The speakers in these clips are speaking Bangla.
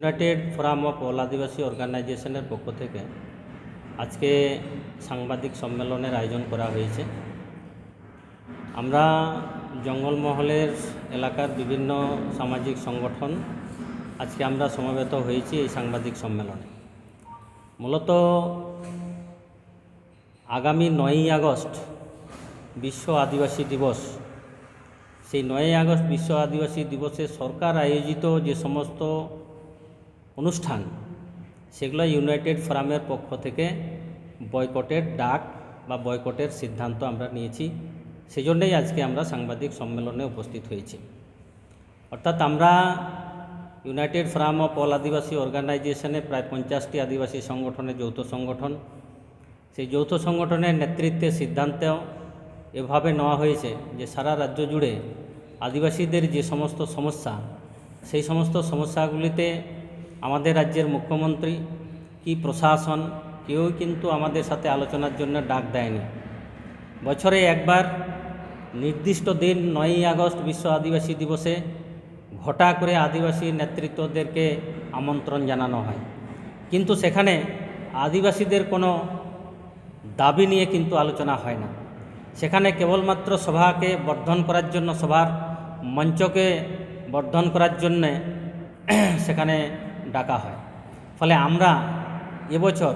United forum of all Adivasi অর্গানাইজেশনের পক্ষ থেকে আজকে সাংবাদিক সম্মেলনের আয়োজন করা হয়েছে। আমরা জঙ্গলমহলের এলাকার বিভিন্ন সামাজিক সংগঠন আজকে আমরা সমবেত হয়েছি এই সাংবাদিক সম্মেলনে। মূলত আগামী নয়ই আগস্ট বিশ্ব আদিবাসী দিবস। সেই নয়ই আগস্ট বিশ্ব আদিবাসী দিবসে সরকার আয়োজিত যে সমস্ত অনুষ্ঠান। সেগুলো ইউনাইটেড ফোরামের পক্ষ থেকে বয়কটের ডাক বা বয়কটের সিদ্ধান্ত আমরা নিয়েছি। সেই জন্যই আজকে আমরা সাংবাদিক সম্মেলনে উপস্থিত হয়েছি। অর্থাৎ আমরা united forum of all Adivasi অর্গানাইজেশনে প্রায় পঞ্চাশটি আদিবাসী সংগঠনের যৌথ সংগঠন। সেই যৌথ সংগঠনের নেতৃত্বে সিদ্ধান্ত এভাবে নেওয়া হয়েছে যে সারা রাজ্য জুড়ে আদিবাসীদের যে সমস্ত সমস্যা, সেই সমস্ত সমস্যাগুলিতে আমাদের রাজ্যের মুখ্যমন্ত্রী, কি প্রশাসন, কেউ কিন্তু আমাদের সাথে আলোচনার জন্য ডাক দেয়নি। বছরে একবার নির্দিষ্ট দিন নয়ই আগস্ট বিশ্ব আদিবাসী দিবসে ঘটা করে আদিবাসী নেতৃত্বদেরকে আমন্ত্রণ জানানো হয়। কিন্তু সেখানে আদিবাসীদের কোনো দাবি নিয়ে কিন্তু আলোচনা হয় না। সেখানে কেবলমাত্র সভাকে বর্ধন করার জন্য, সভার মঞ্চকে বর্ধন করার জন্যে সেখানে ডাকা হয়। ফলে আমরা এবছর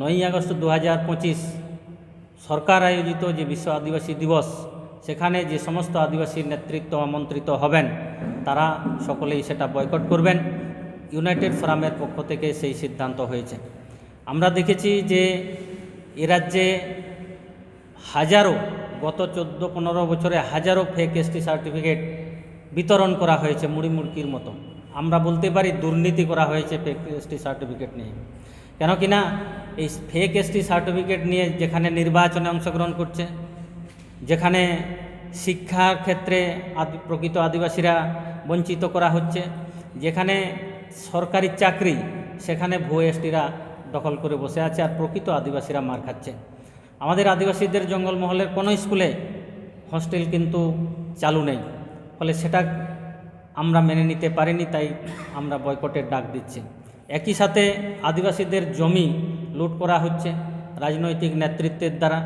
নয়ই আগস্ট দু হাজার পঁচিশ সরকার আয়োজিত যে বিশ্ব আদিবাসী দিবস, সেখানে যে সমস্ত আদিবাসী নেতৃত্ব আমন্ত্রিত হবেন, তারা সকলেই সেটা বয়কট করবেন। ইউনাইটেড ফোরামের পক্ষ থেকে সেই সিদ্ধান্ত হয়েছে। আমরা দেখেছি যে এ রাজ্যে হাজারো, গত চোদ্দ পনেরো বছরে হাজারো ফেক এসটি সার্টিফিকেট বিতরণ করা হয়েছে মুড়ি মুড়কির মতো। আমরা বলতে পারি দুর্নীতি করা হয়েছে ফেক এসটি সার্টিফিকেট নিয়ে। কেন কি না, এই ফেক এসটি সার্টিফিকেট নিয়ে যেখানে নির্বাচনে অংশগ্রহণ করছে, যেখানে শিক্ষার ক্ষেত্রে প্রকৃত আদিবাসীরা বঞ্চিত করা হচ্ছে, যেখানে সরকারি চাকরি, সেখানে ভুয়ো এসটিরা দখল করে বসে আছে আর প্রকৃত আদিবাসীরা মার খাচ্ছে। আমাদের আদিবাসীদের জঙ্গলমহলের কোনো স্কুলে হস্টেল কিন্তু চালু নেই। ফলে সেটা আমরা মেনে নিতে পারিনি, তাই আমরা বয়কটের ডাক দিচ্ছি। একই সাথে আদিবাসীদের জমি লুট করা হচ্ছে রাজনৈতিক নেতৃত্বের দ্বারা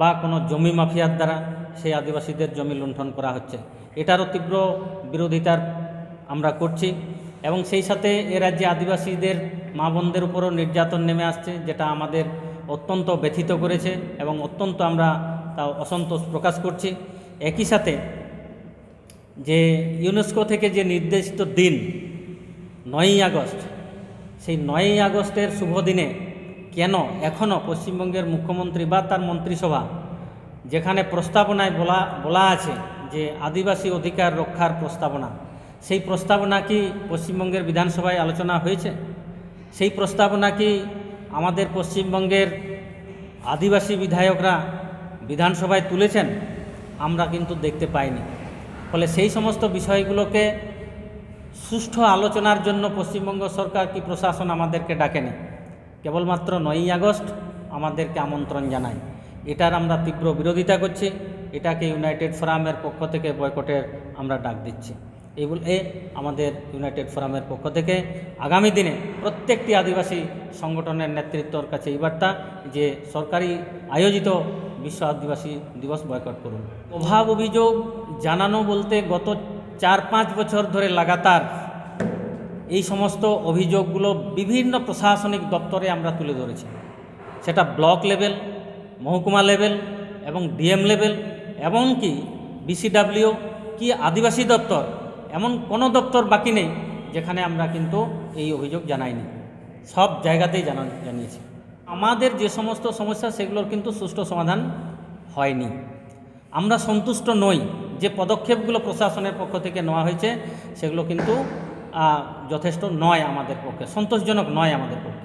বা কোনো জমি মাফিয়ার দ্বারা সেই আদিবাসীদের জমি লুণ্ঠন করা হচ্ছে। এটারও তীব্র বিরোধিতার আমরা করছি এবং সেই সাথে এ রাজ্যে আদিবাসীদের মা বোনদের উপরও নির্যাতন নেমে আসছে, যেটা আমাদের অত্যন্ত ব্যথিত করেছে এবং অত্যন্ত আমরা তা অসন্তোষ প্রকাশ করছি। একই সাথে যে ইউনেস্কো থেকে যে নির্দেশিত দিন, নয়ই আগস্ট, সেই নয়ই আগস্টের শুভ দিনে কেন এখনও পশ্চিমবঙ্গের মুখ্যমন্ত্রী বা তার মন্ত্রিসভা, যেখানে প্রস্তাবনায় বলা বলা আছে যে আদিবাসী অধিকার রক্ষার প্রস্তাবনা, সেই প্রস্তাবনা কি পশ্চিমবঙ্গের বিধানসভায় আলোচনা হয়েছে? সেই প্রস্তাবনা কি আমাদের পশ্চিমবঙ্গের আদিবাসী বিধায়করা বিধানসভায় তুলেছেন? আমরা কিন্তু দেখতে পাইনি। ফলে সেই সমস্ত বিষয়গুলোকে সুষ্ঠু আলোচনার জন্য পশ্চিমবঙ্গ সরকার কি প্রশাসন আমাদেরকে ডাকেনি? কেবলমাত্র নয়ই আগস্ট আমাদেরকে আমন্ত্রণ জানায়। এটার আমরা তীব্র বিরোধিতা করছি। এটাকে ইউনাইটেড ফোরামের পক্ষ থেকে বয়কটের আমরা ডাক দিচ্ছি। এই বলে আমাদের ইউনাইটেড ফোরামের পক্ষ থেকে আগামী দিনে প্রত্যেকটি আদিবাসী সংগঠনের নেতৃত্বর কাছে এই বার্তা যে সরকারি আয়োজিত বিশ্ব আদিবাসী দিবস বয়কট করুন। অভাব অভিযোগ জানানো বলতে গত চার পাঁচ বছর ধরে লাগাতার এই সমস্ত অভিযোগগুলো বিভিন্ন প্রশাসনিক দপ্তরে আমরা তুলে ধরেছি। সেটা ব্লক লেভেল, মহকুমা লেভেল এবং ডিএম লেভেল এমনকি বিসিডাব্লিউ কি আদিবাসী দপ্তর এমন কোনো দপ্তর বাকি নেই যেখানে আমরা কিন্তু এই অভিযোগ জানাইনি। সব জায়গাতেই জানা জানিয়েছি। আমাদের যে সমস্ত সমস্যা, সেগুলোর কিন্তু সুষ্ঠু সমাধান হয়নি। আমরা সন্তুষ্ট নই যে পদক্ষেপগুলো প্রশাসনের পক্ষ থেকে নেওয়া হয়েছে, সেগুলো কিন্তু যথেষ্ট নয় আমাদের পক্ষে, সন্তোষজনক নয় আমাদের পক্ষে।